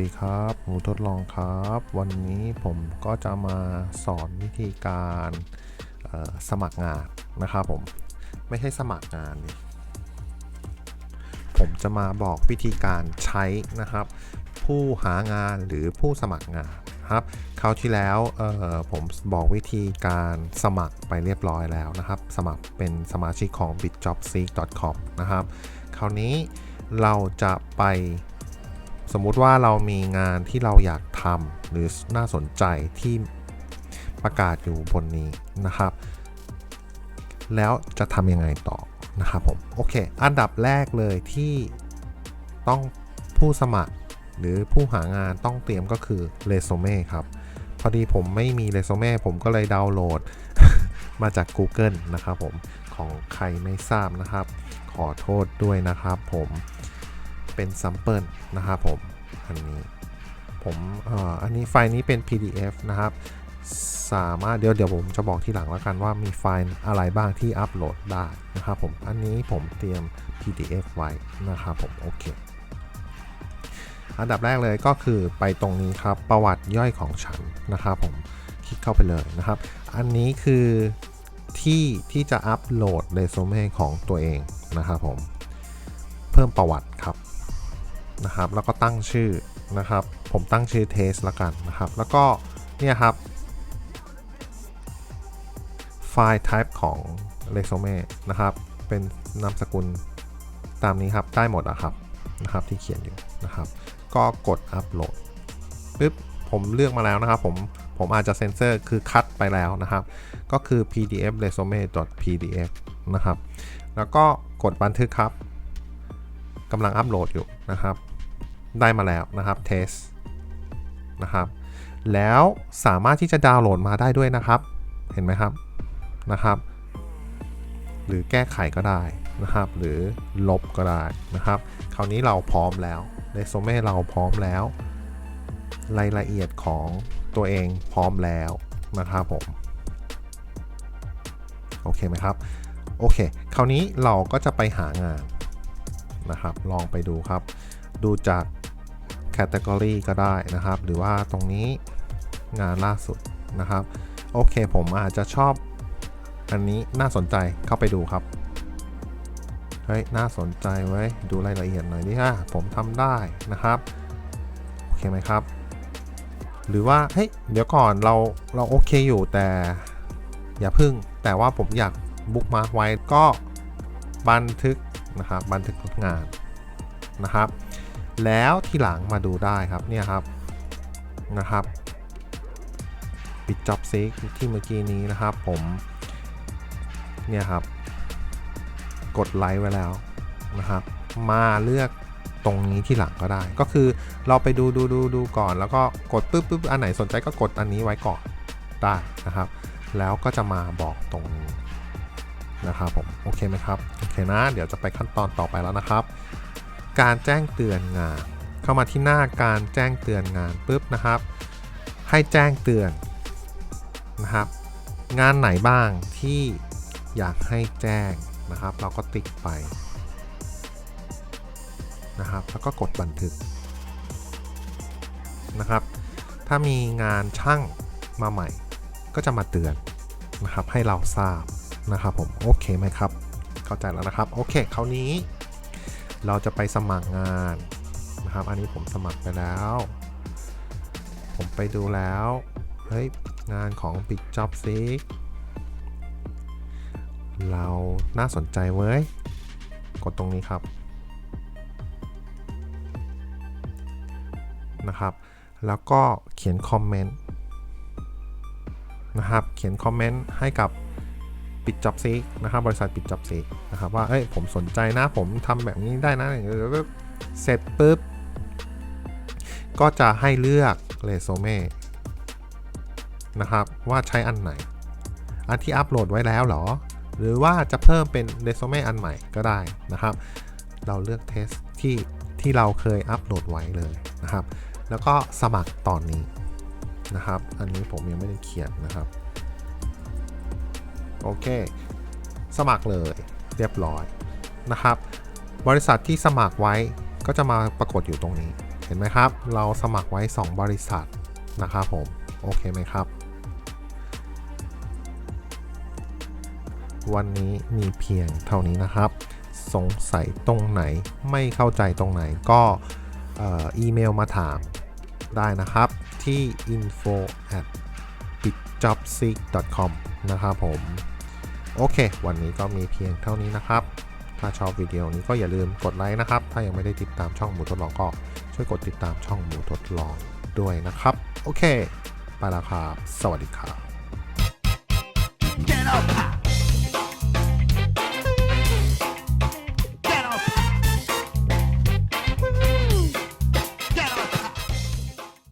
ดีครับหมูทดลองครับ วันนี้ผมก็จะมาสอนวิธีการสมัครงานนะครับผม ไม่ใช่สมัครงานนี่ผมจะมาบอกวิธีการใช้นะครับ ผู้หางานหรือผู้สมัครงานครับคราวที่แล้วผมบอกวิธีการสมัครไปเรียบร้อยแล้วนะครับ สมัครเป็นสมาชิกของ bitjobseek.com นะครับ คราวนี้เราจะไป สมมุติว่าเรามีงานที่เราอยากทำหรือน่าสนใจที่ประกาศอยู่บนนี้นะครับ แล้วจะทำยังไงต่อนะครับผมโอเค อันดับแรกเลยที่ต้องผู้สมัครหรือผู้หางานต้องเตรียมก็คือเรซูเม่ครับ พอดีผมไม่มีเรซูเม่ผมก็เลยดาวน์โหลด มาจาก Google นะครับผมของใครไม่ทราบนะครับ ขอโทษด้วยนะครับผม เป็นซัมเปิลนะครับผม อันนี้ผมอันนี้ไฟล์นี้เป็น PDF นะครับ สามารถเดี๋ยวเดี๋ยวผมจะบอกที่หลังแล้วกันว่ามีไฟล์อะไรบ้างที่อัปโหลดได้นะครับผม อันนี้ผมเตรียม PDF ไว้นะครับผม โอเคอันดับแรกเลยก็คือไปตรงนี้ครับประวัติย่อยของฉันนะครับผมคลิกเข้าไปเลยนะครับ อันนี้คือที่ที่จะอัปโหลดเรซูเม่ของตัวเองนะครับผม เพิ่มประวัติครับ นะครับ แล้วก็ตั้งชื่อนะครับ ผมตั้งชื่อเทสละกันนะครับ แล้วก็เนี่ยครับ ไฟล์ type ของ resume นะครับ เป็นนามสกุลตามนี้ครับ ได้หมดอะครับนะครับที่เขียนอยู่นะครับ ก็กดอัปโหลดปึ๊บผมเลือกมาแล้วนะครับ ผมผมอาจจะเซ็นเซอร์คือคัดไปแล้วนะครับ ก็คือ pdf resume pdf นะครับ แล้วก็กดบันทึกครับ กำลังอัปโหลดอยู่นะครับ ได้มาแล้วนะครับเทสนะครับ แล้วสามารถที่จะดาวน์โหลดมาได้ด้วยนะครับ เห็นไหมครับนะครับ หรือแก้ไขก็ได้นะครับ หรือลบก็ได้นะครับ คราวนี้เราพร้อมแล้วเรซูเม่เราพร้อมแล้ว รายละเอียดของตัวเองพร้อมแล้วนะครับผมโอเคไหมครับ โอเค คราวนี้เราก็จะไปหางาน นะครับ ลองไปดูครับ ดูจาก Category ก็ได้นะครับ หรือว่าตรงนี้งานล่าสุดนะครับ โอเคผมอาจจะชอบ อันนี้น่าสนใจเข้าไปดูครับ เฮ้ย น่าสนใจไว้ดูรายละเอียดหน่อยดิฮะผมทำได้นะครับ โอเคไหมครับ หรือว่า เฮ้ย เดี๋ยวก่อนเราเราโอเคอยู่แต่อย่าพึ่งแต่ว่าผมอยากบุ๊กมาร์กไว้ก็บันทึก นะครับบันทึกผลงานนะครับ แล้วที่หลังมาดูได้ครับเนี่ยครับนะครับปิด job seek ที่เมื่อกี้นี้นะครับผมเนี่ยครับ กดไลค์ไว้แล้วนะครับ มาเลือกตรงนี้ที่หลังก็ได้ ก็คือเราไปดูดูดูดูก่อน แล้วก็กดปึ๊บปึ๊บอันไหนสนใจก็กดอันนี้ไว้ก่อนได้นะครับ แล้วก็จะมาบอกตรงนี้ นะครับผมโอเคไหมครับโอเคนะ เดี๋ยวจะไปขั้นตอนต่อไปแล้วนะครับ การแจ้งเตือนงาน เข้ามาที่หน้าการแจ้งเตือนงานปุ๊บนะครับ ให้แจ้งเตือนนะครับ งานไหนบ้างที่อยากให้แจ้งนะครับ เราก็ติ๊กไปนะครับ แล้วก็กดบันทึกนะครับ ถ้ามีงานช่างมาใหม่ ก็จะมาเตือนนะครับ ให้เราทราบ นะครับผมโอเคไหมครับ เข้าใจแล้วนะครับโอเคคราวนี้ เราจะไปสมัครงานนะครับ อันนี้ผมสมัครไปแล้ว ผมไปดูแล้วเฮ้ยงานของ Big Job Seek เราน่าสนใจเว้ย กดตรงนี้ครับนะครับ แล้วก็เขียนคอมเมนต์นะครับ เขียนคอมเมนต์ให้กับ ปิดจ็อบซีนะครับบริษัทปิดจ็อบซีนะครับว่าเอ้ยผมสนใจนะผมทำแบบนี้ได้นะเสร็จปุ๊บก็จะให้เลือกเรซูเม่นะครับว่าใช้อันไหน อันที่อัปโหลดไว้แล้วหรอ หรือว่าจะเพิ่มเป็นเรซูเม่อันใหม่ก็ได้นะครับ เราเลือกเทสที่ที่เราเคยอัปโหลดไว้เลยนะครับ แล้วก็สมัครตอนนี้นะครับ อันนี้ผมยังไม่ได้เขียนนะครับ โอเค สมัครเลยเรียบร้อยนะครับ บริษัทที่สมัครไว้ก็จะมาปรากฏอยู่ตรงนี้ เห็นไหมครับ เราสมัครไว้ 2 บริษัทนะครับผม โอเคไหมครับ วันนี้มีเพียงเท่านี้นะครับ สงสัยตรงไหนไม่เข้าใจตรงไหนก็อีเมลมาถามได้นะครับที่ info at bitjobseek com นะครับผม โอเค วันนี้ก็มีเพียงเท่านี้นะครับ ถ้าชอบวิดีโอนี้ก็อย่าลืมกดไลค์นะครับ ถ้ายังไม่ได้ติดตามช่องหมูทดลองก็ช่วยกดติดตามช่องหมูทดลองด้วยนะครับ โอเค ไปแล้วครับ สวัสดีครับ